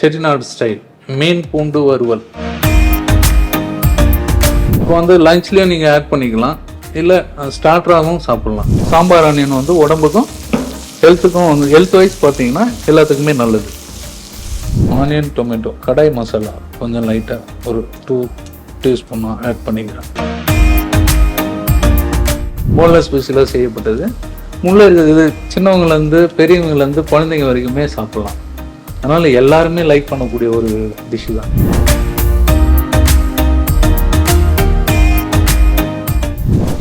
Chettinad style மீன் பூண்டு வறுவல். இப்போ வந்து லஞ்ச்லேயும் நீங்கள் ஆட் பண்ணிக்கலாம். இல்லை ஸ்டார்டராகவும் சாப்பிட்லாம். சாம்பார் ஆனியன் வந்து உடம்புக்கும் ஹெல்த்துக்கும் வந்து ஹெல்த் வைஸ் பார்த்தீங்கன்னா எல்லாத்துக்குமே நல்லது. ஆனியன் டொமேட்டோ கடாய் மசாலா கொஞ்சம் லைட்டாக ஒரு டூ டீஸ்பூனாக ஆட் பண்ணிக்கிறேன் போன்லெஸ் பீஸில் செய்யப்பட்டது. முள்ள இருக்கிறது சின்னவங்கலேருந்து பெரியவங்கலேருந்து குழந்தைங்க வரைக்குமே சாப்பிட்லாம். அதனால் எல்லாருமே லைக் பண்ணக்கூடிய ஒரு டிஷ்ஷு தான்.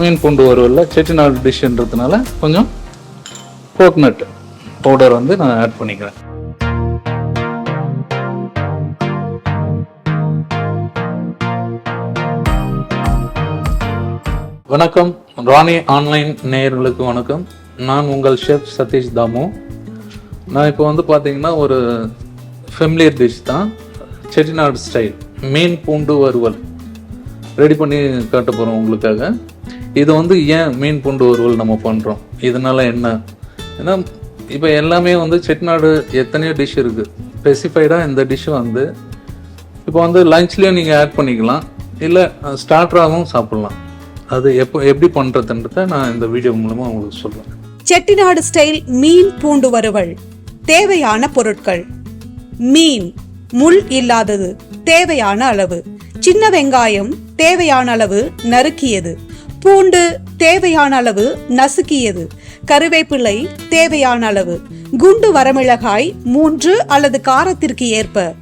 மீன் பூண்டு வருவல்ல செட்டிநாடு டிஷ்ன்றதுனால கொஞ்சம் கோக்னட் பவுடர் வந்து நான் ஆட் பண்ணிக்கிறேன். வணக்கம். ராணி ஆன்லைன் நேயர்களுக்கு வணக்கம். நான் உங்கள் ஷெஃப் சதீஷ் தாமு. நான் இப்போ வந்து பார்த்தீங்கன்னா ஒரு ஃபெமிலியர் டிஷ் தான் செட்டிநாடு ஸ்டைல் மீன் பூண்டு வறுவல். ரெடி பண்ணி காட்ட போகிறோம் உங்களுக்காக. இது வந்து ஏன் மீன் பூண்டு வறுவல் நம்ம பண்ணுறோம் இதனால் என்ன? ஏன்னா இப்போ எல்லாமே வந்து செட்டிநாடு எத்தனையோ டிஷ் இருக்குது ஸ்பெசிஃபைடாக இந்த டிஷ் வந்து இப்போ வந்து லஞ்ச்லேயும் நீங்கள் ஆட் பண்ணிக்கலாம். இல்லை ஸ்டார்டராகவும் சாப்பிட்லாம். அது எப்போ எப்படி பண்ணுறதுன்றத நான் இந்த வீடியோ மூலமாக உங்களுக்கு சொல்கிறேன் செட்டிநாடு ஸ்டைல் மீன் பூண்டு வறுவல். தேவையான பொருட்கள். மீன் முள் இல்லாதது தேவையான அளவு. சின்ன வெங்காயம் தேவையான அளவு நறுக்கியது. பூண்டு தேவையான அளவு நசுக்கியது. கருவேப்பிலை தேவையான அளவு. குண்டு வரமிளகாய் மூன்று அல்லது காரத்திற்கு ஏற்ப.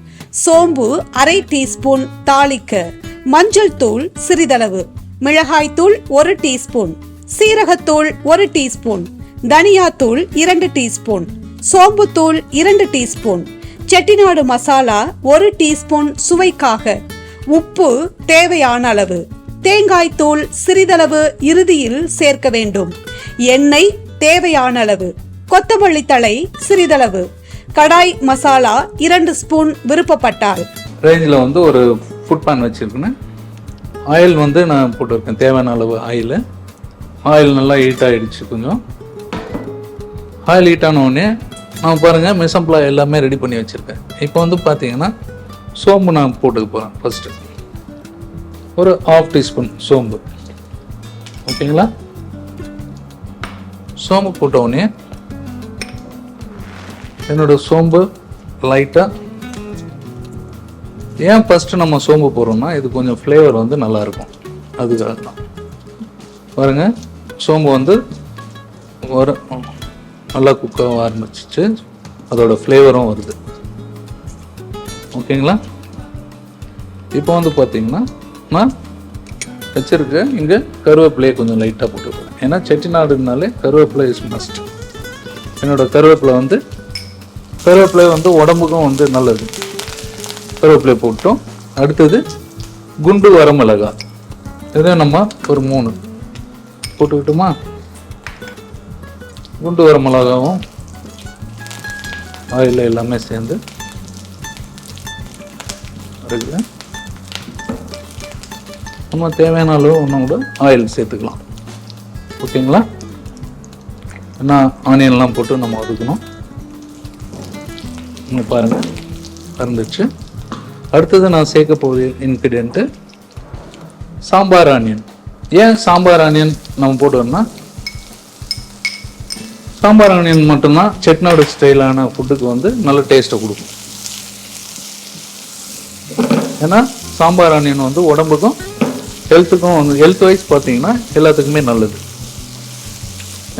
சோம்பு அரை டீஸ்பூன் தாளிக்க. மஞ்சள் தூள் சிறிதளவு. மிளகாய்த்தூள் ஒரு டீஸ்பூன். சீரகத்தூள் ஒரு டீஸ்பூன். தனியாத்தூள் இரண்டு டீஸ்பூன். சோம்புத்தூள் இரண்டு டீஸ்பூன். செட்டிநாடு மசாலா ஒரு டீஸ்பூன் சுவைக்காக. உப்பு தேவையான அளவு. தேங்காய் தூள் சிறிதளவு இறுதியில் சேர்க்க வேண்டும். எண்ணெய் தேவையான அளவு. கொத்தமல்லி தழை சிறிதளவு. கடாய் மசாலா இரண்டு ஸ்பூன் விருப்பப்பட்டால். ரேஞ்சில் வந்து ஒரு ஃபுட் பேன் வச்சுருக்கேன். ஆயில் வந்து நான் போட்டிருக்கேன். தேவையான அளவு ஆயில் ஆயில் நல்லா ஹீட் ஆகிடுச்சு கொஞ்சம். ஆயில் ஹீட் ஆன உடனே நான் பாருங்கள் மிசம்ப்ளா எல்லாமே ரெடி பண்ணி வச்சுருக்கேன். இப்போ வந்து பார்த்தீங்கன்னா சோம்பு நான் போட்டுக்க போகிறேன் ஃபஸ்ட்டு ஒரு ஆஃப் டீஸ்பூன் சோம்பு. ஓகேங்களா? சோம்பு போட்டவுடனே என்னோட சோம்பு லைட்டாக ஏன் ஃபஸ்ட்டு நம்ம சோம்பு போடுறோம்னா இது கொஞ்சம் ஃப்ளேவர் வந்து நல்லா இருக்கும். அதுக்காக தான் பாருங்கள் சோம்பு வந்து ஒரு நல்லா குக்காக ஆரம்பிச்சிச்சு. அதோட ஃப்ளேவரும் வருது. ஓகேங்களா இப்போ வந்து பார்த்தீங்கன்னா நான் வச்சுருக்க இங்கே கருவேப்பிலையை கொஞ்சம் லைட்டாக போட்டுக்கிறேன் ஏன்னா செட்டிநாடுனாலே கருவேப்பிலை இஸ் மஸ்ட் என்னோட கருவேப்பிலை வந்து கருவேப்பிலை வந்து உடம்புக்கும் வந்து நல்லது. கருவேப்பிலை போட்டோம். அடுத்தது குண்டு வரமிளகா இதை நம்ம ஒரு மூணு போட்டுக்கிட்டோமா? குண்டு வரமிளகாவும் ஆயில் எல்லாமே சேர்ந்து இருக்குது நம்ம தேவையான அளவு ஒன்றும் கூட ஆயில் சேர்த்துக்கலாம். ஓகேங்களா? ஏன்னா ஆனியன்லாம் போட்டு நம்ம வதக்கணும். இங்கே பாருங்கள் இருந்துச்சு அடுத்தது நான் சேர்க்க போகுது இன்க்ரீடியண்ட்டு சாம்பார் ஆனியன். ஏன் சாம்பார் ஆனியன் நம்ம போட்டோம்னா சாம்பார் ஆனியன் மட்டும்தான் செட்நாடு ஸ்டைலான ஃபுட்டுக்கு வந்து நல்ல டேஸ்ட்டை கொடுக்கும். ஏன்னா சாம்பார் ஆனியன் வந்து உடம்புக்கும் ஹெல்த்துக்கும் வந்து ஹெல்த் வைஸ் பார்த்தீங்கன்னா எல்லாத்துக்குமே நல்லது.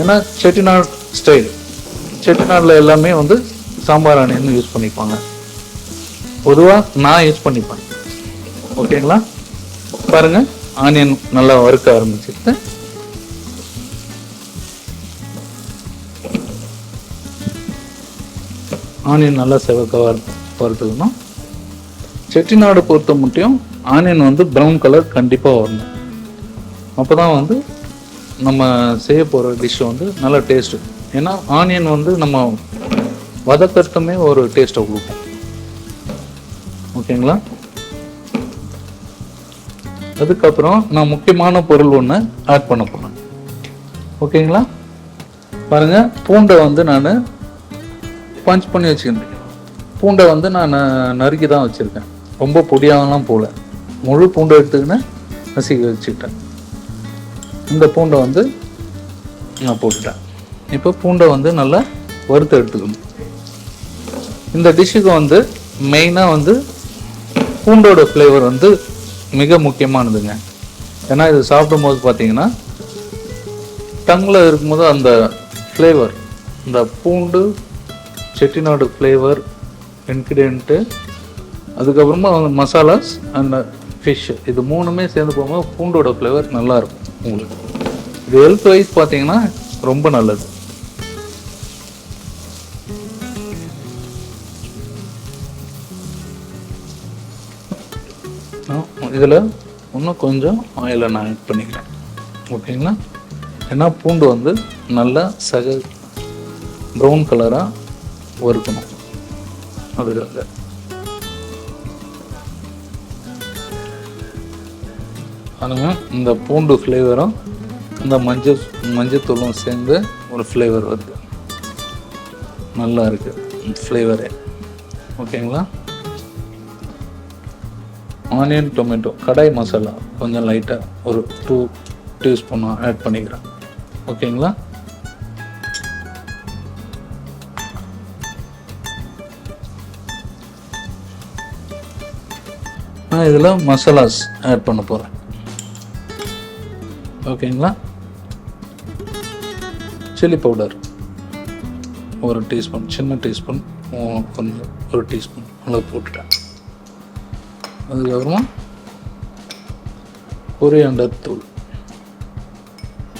ஏன்னா செட்டிநாடு ஸ்டைல் செட்டிநாடில் எல்லாமே வந்து சாம்பார் ஆனியன் யூஸ் பண்ணிப்பாங்க. பொதுவாக நான் யூஸ் பண்ணிப்பேன். ஓகேங்களா பாருங்க ஆனியன் நல்லா வறுக்க ஆரம்பிச்சிட்டு ஆனியன் நல்லா செவக்க வறு வறுத்துக்கணும் செட்டிநாடு பொறுத்த மட்டும் ஆனியன் வந்து ப்ரௌன் கலர் கண்டிப்பாக வரணும். அப்போ தான் வந்து நம்ம செய்ய போகிற டிஷ் வந்து நல்ல டேஸ்ட்டு ஏன்னா ஆனியன் வந்து நம்ம வதக்கட்டுமே ஒரு டேஸ்ட்டை கொடுக்கும். ஓகேங்களா? அதுக்கப்புறம் நான் முக்கியமான பொருள் ஒன்று ஆட் பண்ண போகிறேன் ஓகேங்களா? பாருங்கள் பூண்டை வந்து நான் பஞ்ச் பண்ணி வச்சுக்கிட்டேன் பூண்டை வந்து நான் நறுக்கி தான் வச்சுருக்கேன். ரொம்ப பொடியாகலாம் போகல முழு பூண்டை எடுத்துக்கின்னு நசுக்கி வச்சுக்கிட்டேன். இந்த பூண்டை வந்து நான் போட்டுட்டேன். இப்போ பூண்டை வந்து நல்லா வறுத்து எடுத்துக்கணும். இந்த டிஷ்ஷுக்கு வந்து மெயினாக வந்து பூண்டோட ஃப்ளேவர் வந்து மிக முக்கியமானதுங்க. ஏன்னா இது சாப்பிடும்போது பார்த்தீங்கன்னா டங்கில் இருக்கும்போது அந்த ஃப்ளேவர் இந்த பூண்டு செட்டிநாடு ஃப்ளேவர் இன்க்ரீடியன்ட்டு அதுக்கப்புறமா மசாலாஸ் அண்ட் ஃபிஷ் இது மூணுமே சேர்ந்து போகும்போது பூண்டோட ஃப்ளேவர் நல்லாயிருக்கும் உங்களுக்கு. இது ஹெல்த் வைஸ் பார்த்தீங்கன்னா ரொம்ப நல்லது. இதில் இன்னும் கொஞ்சம் ஆயிலை நான் ஆட் பண்ணிக்கிறேன். ஓகேங்களா ஏன்னா பூண்டு வந்து நல்லா சக ப்ரௌன் கலராக வறுக்கணும் அதுக்காக. பாருங்க இந்த பூண்டு ஃப்ளேவரும் இந்த மஞ்சள் மஞ்சத்தூளும் சேர்ந்து ஒரு ஃப்ளேவர் வருது. நல்லா இருக்கு ஃப்ளேவரே ஓகேங்களா? ஆனியன் டொமேட்டோ கடாய் மசாலா கொஞ்சம் லைட்டாக ஒரு டூ டீஸ்பூன் ஆட் பண்ணிக்கிறேன். ஓகேங்களா? நான் இதில் மசாலாஸ் ஆட் பண்ண போகிறேன் ஓகேங்களா? Chilli powder. ஒரு டீஸ்பூன் சின்ன டீஸ்பூன் கொஞ்சம் ஒரு டீஸ்பூன். அளவு போட்டுட்டேன். அதுக்கப்புறமா கொரியாண்டர் தூள்.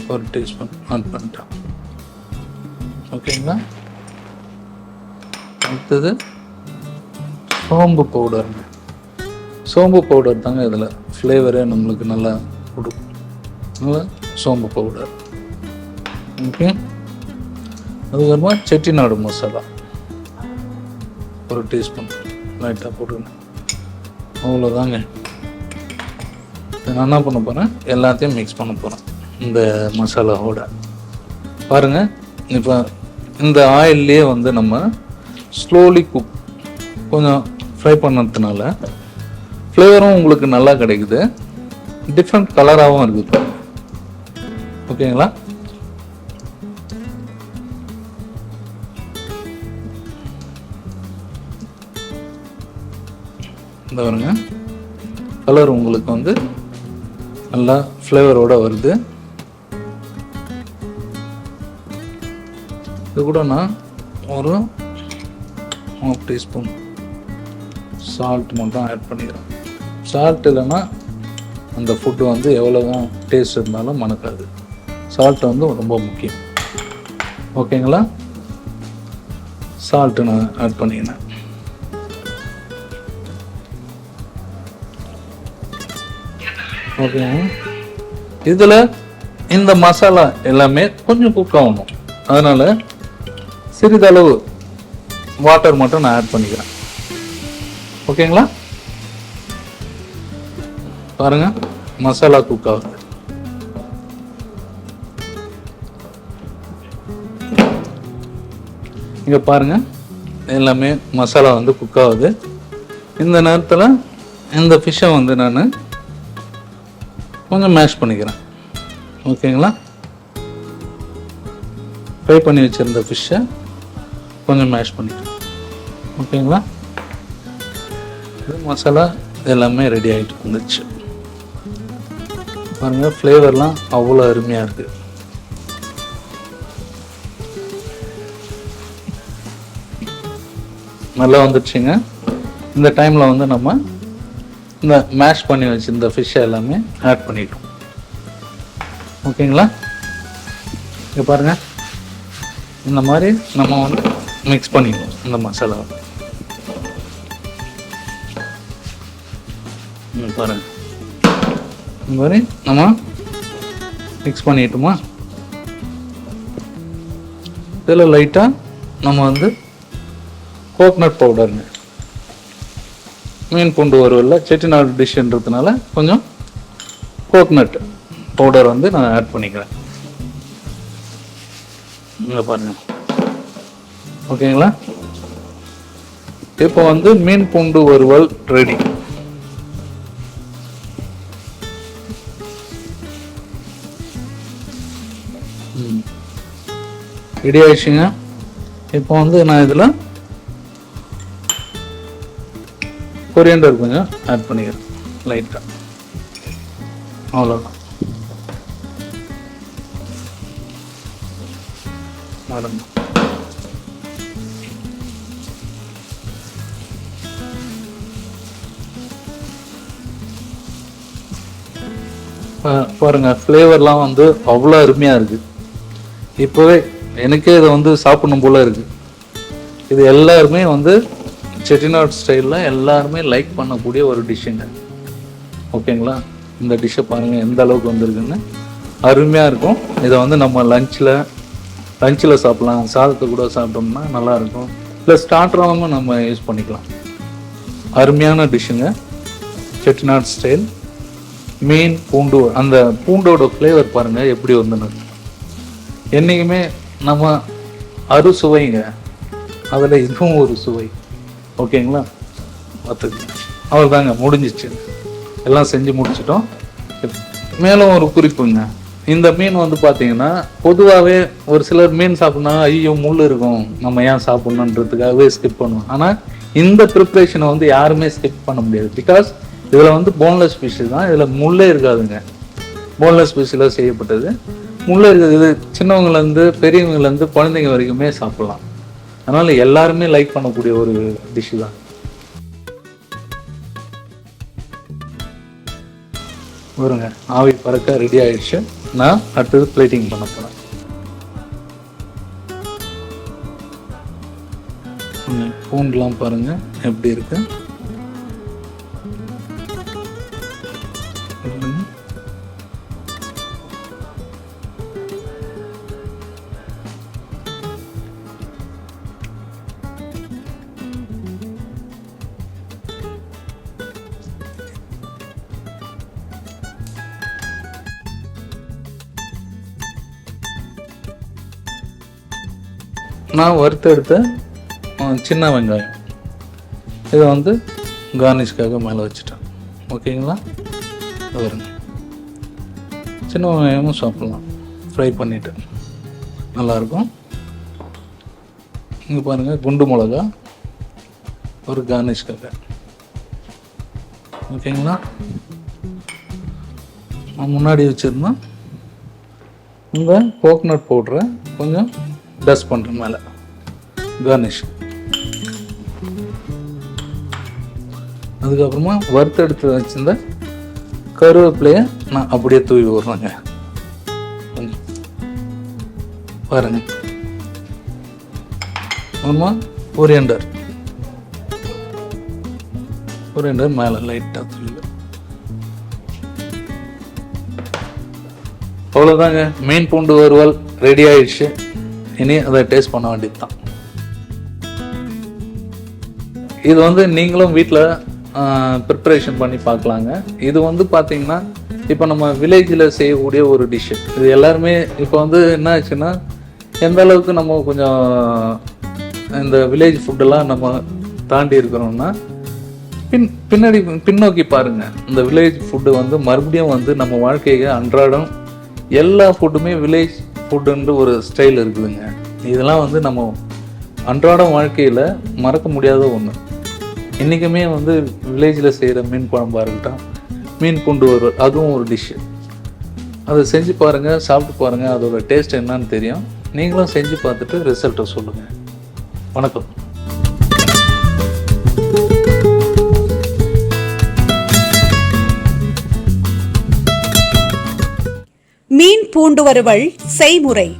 ஒரு டீஸ்பூன் ஆட் பண்ணிட்டேன். ஓகேங்களா? அடுத்தது சோம்பு பவுடருங்க. சோம்பு பவுடர் தாங்க இதில். ஃப்ளேவரே நம்மளுக்கு நல்லா கொடுக்கும் நல்லா சோம்பு பவுடர் ஓகே அதுக்கப்புறமா செட்டிநாடு மசாலா. ஒரு டீஸ்பூன் லைட்டாக போட்டுக்கணும் அவ்வளோதாங்க நான் என்ன பண்ண போகிறேன் எல்லாத்தையும் மிக்ஸ் பண்ண போகிறேன் இந்த மசாலாவோட. பாருங்கள் இப்போ இந்த ஆயில்லையே வந்து நம்ம ஸ்லோலி குக் கொஞ்சம் ஃப்ரை பண்ணதுனால ஃப்ளேவரும் உங்களுக்கு நல்லா கிடைக்குது. டிஃப்ரெண்ட் கலராகவும் இருக்குது ஓகேங்களா இந்த பாருங்க. கலர் உங்களுக்கு வந்து நல்லா ஃப்ளேவரோட வருது. இது கூட நான் ஒரு ஹாஃப் டீஸ்பூன் சால்ட் மட்டும் ஆட் பண்ணிக்கிறேன் சால்ட் இல்லைன்னா அந்த ஃபுட்டு வந்து எவ்வளோதான் டேஸ்ட் இருந்தாலும் மணக்காது. சால்ட் வந்து ரொம்ப முக்கியம். ஓகேங்களா சால்ட்டு நான் ஆட் பண்ணிக்கினேன் ஓகேங்க இதில் இந்த மசாலா எல்லாமே கொஞ்சம் குக் ஆகணும். அதனால் சிறிதளவு வாட்டர் மட்டும் நான் ஆட் பண்ணிக்கிறேன். ஓகேங்களா பாருங்க மசாலா குக் ஆகுது இங்க பாருங்க எல்லாமே மசாலா வந்து குக் ஆகுது. இந்த நேரத்தில் இந்த ஃபிஷ்ஷை வந்து நான் கொஞ்சம் மேஷ் பண்ணிக்கிறேன். ஓகேங்களா? ஃப்ரை பண்ணி வச்சிருந்த ஃபிஷ்ஷை கொஞ்சம் மேஷ் பண்ணிக்கிறேன். ஓகேங்களா? இது மசாலா எல்லாமே ரெடி ஆகிட்டு வந்துச்சு. பாருங்கள் ஃப்ளேவர்லாம் அவ்வளோ அருமையாக இருக்குது நல்லா வந்துடுச்சுங்க இந்த டைமில் வந்து நம்ம இந்த மேஷ் பண்ணி வச்சுருந்த ஃபிஷ்ஷை எல்லாமே ஆட் பண்ணிட்டோம். ஓகேங்களா இங்கே பாருங்க. இந்த மாதிரி நம்ம வந்து மிக்ஸ் பண்ணிடுவோம் இந்த மசாலாவை. மாதிரி நம்ம மிக்ஸ் பண்ணிட்டோமா? இதில் லைட்டாக நம்ம வந்து கோக்னட் பவுடருங்க மீன் பூண்டு வறுவல்ல செட்டிநாடு டிஷ்ன்றதுனால கொஞ்சம் கோக்னட் பவுடர் வந்து நான் ஆட் பண்ணிக்கிறேன். இங்கே பாருங்க. ஓகேங்களா இப்போ வந்து மீன் பூண்டு வறுவல் ரெடி ரெடி ஆயிடுச்சுங்க. இப்போ வந்து நான் இதில் கொரியண்டர் கொஞ்சம் ஆட் பண்ணிக்கிறேன் லைட்டாக அவ்வளோதான் மறந்து. பாருங்க ஃப்ளேவர்லாம் வந்து அவ்வளோ அருமையாக இருக்குது இப்போவே எனக்கே இதை வந்து சாப்பிடணும் போல இருக்கு. இது எல்லாருமே வந்து செட்டிநாட் ஸ்டைலில் எல்லாருமே லைக் பண்ணக்கூடிய ஒரு டிஷ்ஷுங்க ஓகேங்களா இந்த டிஷ்ஷை பாருங்கள் எந்த அளவுக்கு வந்திருக்குன்னு. அருமையாக இருக்கும். இதை வந்து நம்ம லஞ்சில் லஞ்சில் சாப்பிட்லாம். சாதத்தை கூட சாப்பிட்டோம்னா நல்லாயிருக்கும் இல்லை ஸ்டார்டராகவும் நம்ம யூஸ் பண்ணிக்கலாம். அருமையான டிஷ்ஷுங்க செட்டிநாட் ஸ்டைல் மீன் பூண்டு அந்த பூண்டோட ஃப்ளேவர் பாருங்கள் எப்படி வந்துன்னு என்றைக்குமே நம்ம அறுசுவைங்க அதில் இதுவும் ஒரு சுவை. ஓகேங்களா பார்த்துக்கங்க. அவ்வளோதாங்க முடிஞ்சிச்சு. எல்லாம் செஞ்சு முடிச்சிட்டோம். மேலும் ஒரு குறிப்புங்க. இந்த மீன் வந்து பார்த்தீங்கன்னா பொதுவாகவே ஒரு சிலர் மீன் சாப்பிட்னா ஐயோ முள் இருக்கும். நம்ம ஏன் சாப்பிட்ணுன்றதுக்காகவே ஸ்கிப் பண்ணுவோம். ஆனால் இந்த ப்ரிப்ரேஷனை வந்து யாருமே ஸ்கிப் பண்ண முடியாது. பிகாஸ் இதில் வந்து போன்லெஸ் ஃபிஷ் தான். இதில் முள்ளே இருக்காதுங்க. போன்லெஸ் ஃபிஷ்ஷில் செய்யப்பட்டது. முள்ளே இருக்கிறது இது சின்னவங்கலேருந்து பெரியவங்கலேருந்து குழந்தைங்க வரைக்குமே சாப்பிட்லாம். அதனால் எல்லாருமே லைக் பண்ணக்கூடிய ஒரு டிஷ்ஷு தான். வருங்க ஆவி பறக்க ரெடி ஆயிடுச்சு. நான் அடுத்தது பிளேட்டிங் பண்ண போகிறேன் ம், பூண்டுலாம் பாருங்கள் எப்படி இருக்குது நான் வறுத்தெடுத்த சின்ன வெங்காயம். இதை வந்து கார்னிஷ்காக மேலே வச்சுட்டேன். ஓகேங்களா? வருங்க சின்ன வெங்காயமும் சாப்பிட்லாம். ஃப்ரை பண்ணிவிட்டு நல்லாயிருக்கும். இங்கே பாருங்கள் குண்டு மிளகா ஒரு கார்னிஷ்காக ஓகேங்களா? நான் முன்னாடி வச்சுருந்தேன். இந்த கோக்கனட் பவுட்ரை கொஞ்சம் டஸ்ட் பண்ணுறேன் மேலே. கார்னிஷ் அதுக்கப்புறமா வறுத்தெடுத்து வச்சுருந்த கருவேப்பிலையை நான் அப்படியே தூவி விடுறேங்க. பாருங்க. அப்புறமா ஒரியண்டர் ஒரியண்டர் மேலே லைட்டாக தூவி அவ்வளோதாங்க மீன் பூண்டு வறுவல் ரெடி ஆயிடுச்சு. இனி அதை டேஸ்ட் பண்ண வேண்டியது தான் இது வந்து நீங்களும் வீட்டில் ப்ரிப்பரேஷன் பண்ணி பார்க்கலாங்க. இது வந்து பார்த்தீங்கன்னா இப்போ நம்ம வில்லேஜில் செய்யக்கூடிய ஒரு டிஷ்ஷு இது எல்லாருமே இப்போ வந்து என்ன ஆச்சுன்னா எந்த அளவுக்கு நம்ம கொஞ்சம் இந்த வில்லேஜ் ஃபுட்டெல்லாம் நம்ம தாண்டி இருக்கிறோம்னா பின் பின்னாடி பின்னோக்கி பாருங்கள் இந்த வில்லேஜ் ஃபுட்டு வந்து மறுபடியும் வந்து நம்ம வாழ்க்கையை அன்றாடம் எல்லா ஃபுட்டுமே வில்லேஜ் ஃபுட்டுன்ற ஒரு ஸ்டைல் இருக்குதுங்க. இதெல்லாம் வந்து நம்ம அன்றாடம் வாழ்க்கையில் மறக்க முடியாத ஒன்று இன்றைக்குமே வந்து வில்லேஜில் செய்கிற மீன் குழம்பாக இருக்கட்டும் மீன் கொண்டு வர அதுவும் ஒரு டிஷ்ஷு அதை செஞ்சு பாருங்கள் சாப்பிட்டு பாருங்கள் அதோட டேஸ்ட் என்னன்னு தெரியும். நீங்களும் செஞ்சு பார்த்துட்டு ரிசல்ட்டை சொல்லுங்கள் வணக்கம். பூண்டு வறுவல் செய்முறை.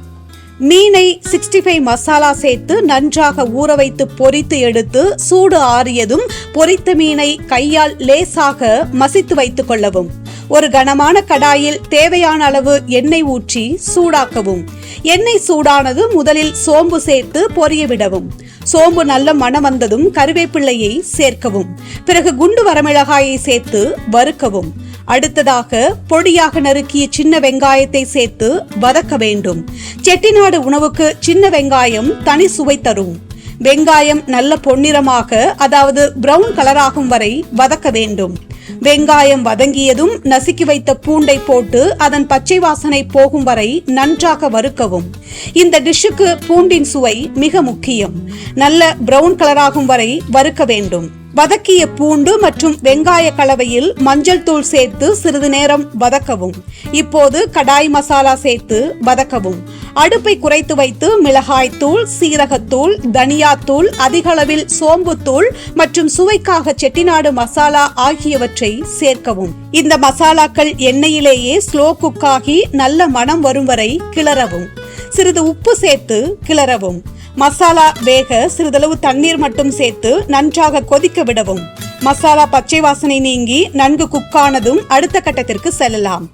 மீனை சிக்ஸ்டி ஃபைவ் மசாலா சேர்த்து நன்றாக ஊற வைத்து பொரித்து எடுத்து சூடு ஆறியதும் பொரித்த மீனை கையால் லேசாக மசித்து வைத்துக் கொள்ளவும். ஒரு கனமான கடாயில் தேவையான அளவு எண்ணெய் ஊற்றி சூடாக்கவும். எண்ணெய் சூடானது முதலில் சோம்பு சேர்த்து பொரிய விடவும். சோம்பு நல்ல மணம் வந்ததும் கருவேப்பிள்ளையை சேர்க்கவும். பிறகு குண்டு வரமிளகாயை சேர்த்து வறுக்கவும். அடுத்ததாக பொடியாக நறுக்கிய சின்ன வெங்காயத்தை சேர்த்து வதக்க வேண்டும். செட்டிநாடு உணவுக்கு சின்ன வெங்காயம் தனி சுவை தரும். வெங்காயம் நல்ல பொன்னிறமாக அதாவது பிரவுன் கலராகும் வரை வதக்க வேண்டும். வெங்காயம் வதங்கியதும் நசுக்கி வைத்த பூண்டை போட்டு அதன் பச்சை வாசனை போகும் வரை நன்றாக வறுக்கவும். இந்த டிஷ்ஷுக்கு பூண்டின் சுவை மிக முக்கியம். நல்ல பிரவுன் கலராகும் வரை வறுக்க வேண்டும். வதக்கிய பூண்டு மற்றும் வெங்காய கலவையில் மஞ்சள் தூள் சேர்த்து சிறிது நேரம் வதக்கவும். இப்போது கடாய் மசாலா சேர்த்து வதக்கவும். அடுப்பை குறைத்து வைத்து மிளகாய் தூள் சீரகத்தூள் தனியாத்தூள் அதிகளவில் சோம்புத்தூள் மற்றும் சுவைக்காக செட்டிநாடு மசாலா ஆகியவற்றை சேர்க்கவும். இந்த மசாலாக்கள் எண்ணெயிலேயே ஸ்லோ குக்காகி நல்ல மணம் வரும் வரை கிளறவும். சிறிது உப்பு சேர்த்து கிளறவும். மசாலா வேக சிறிதளவு தண்ணீர் மட்டும் சேர்த்து நன்றாக கொதிக்க விடவும். மசாலா பச்சை வாசனை நீங்கி நன்கு குக்கானதும் அடுத்த கட்டத்திற்கு செல்லலாம்.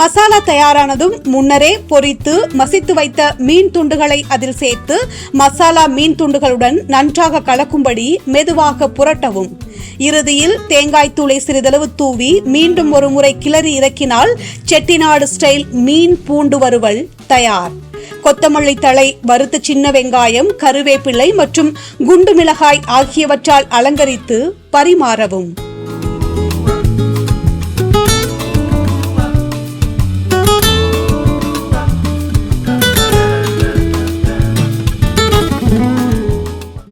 மசாலா தயாரானதும் முன்னரே பொரித்து மசித்து வைத்த மீன் துண்டுகளை அதில் சேர்த்து மசாலா மீன் துண்டுகளுடன் நன்றாக கலக்கும்படி மெதுவாக புரட்டவும். இறுதியில் தேங்காய் தூளை சிறிதளவு தூவி மீண்டும் ஒரு முறை கிளறி இறக்கினால் செட்டிநாடு ஸ்டைல் மீன் பூண்டு வறுவல் தயார். கொத்தமல்லி தழை வறுத்த சின்ன வெங்காயம் கருவேப்பிலை மற்றும் குண்டு மிளகாய் ஆகியவற்றால் அலங்கரித்து பரிமாறவும்.